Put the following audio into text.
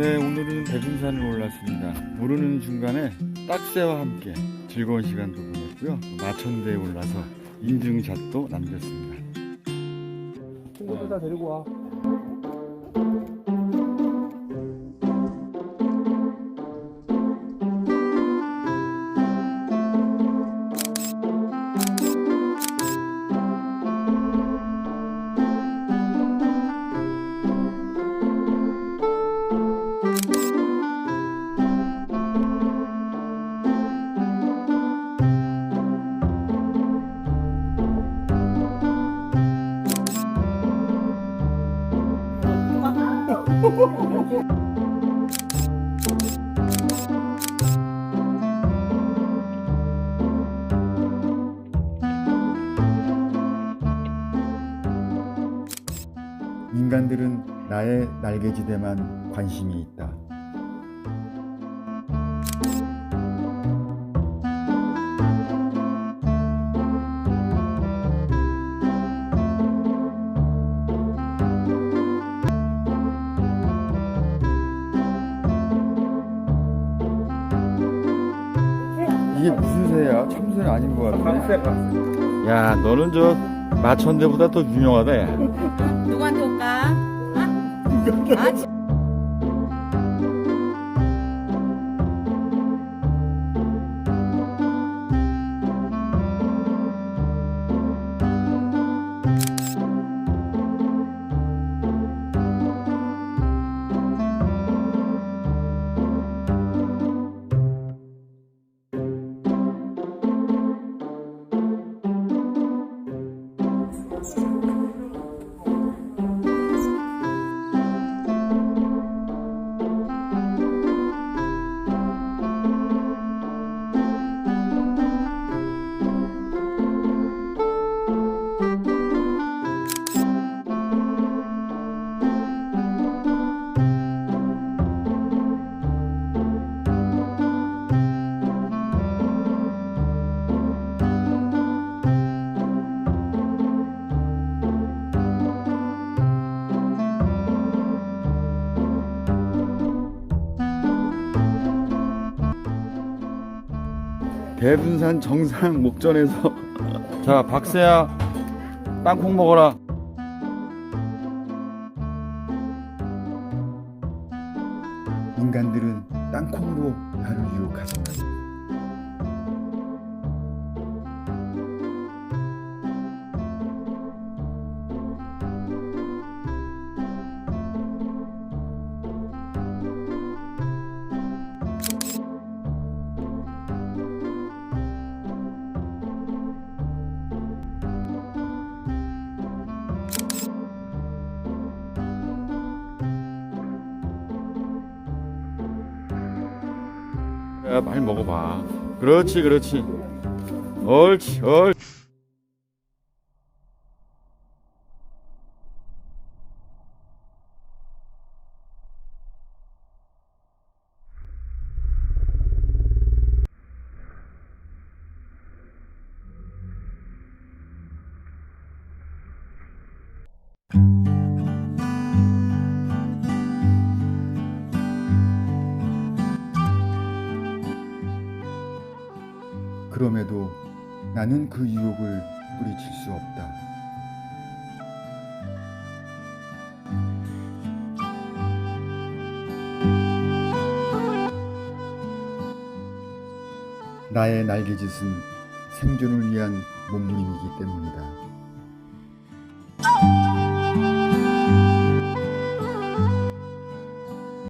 네, 오늘은 대군산을 올랐습니다. 오르는 중간에 딱새와 함께 즐거운 시간도 보냈고요. 마천대에 올라서 인증샷도 남겼습니다. 친구들 다 데리고 와. 인간들은 나의 날개지대만 관심이 있다. 이게 무슨 새야? 참새는 아닌 것 같아. 박새. 야, 너는 저 마천대보다 더 유명하다. 야. 누구한테 올까? 아? 아, 지- 대분산 정상 목전에서. 자 박세야 땅콩 먹어라. 인간들은 땅콩으로 나를 유혹하지 야, 많이 먹어봐. 그렇지 그렇지. 옳지 옳지 그럼에도 나는 그 유혹을 뿌리칠 수 없다. 나의 날개짓은 생존을 위한 몸부림이기 때문이다.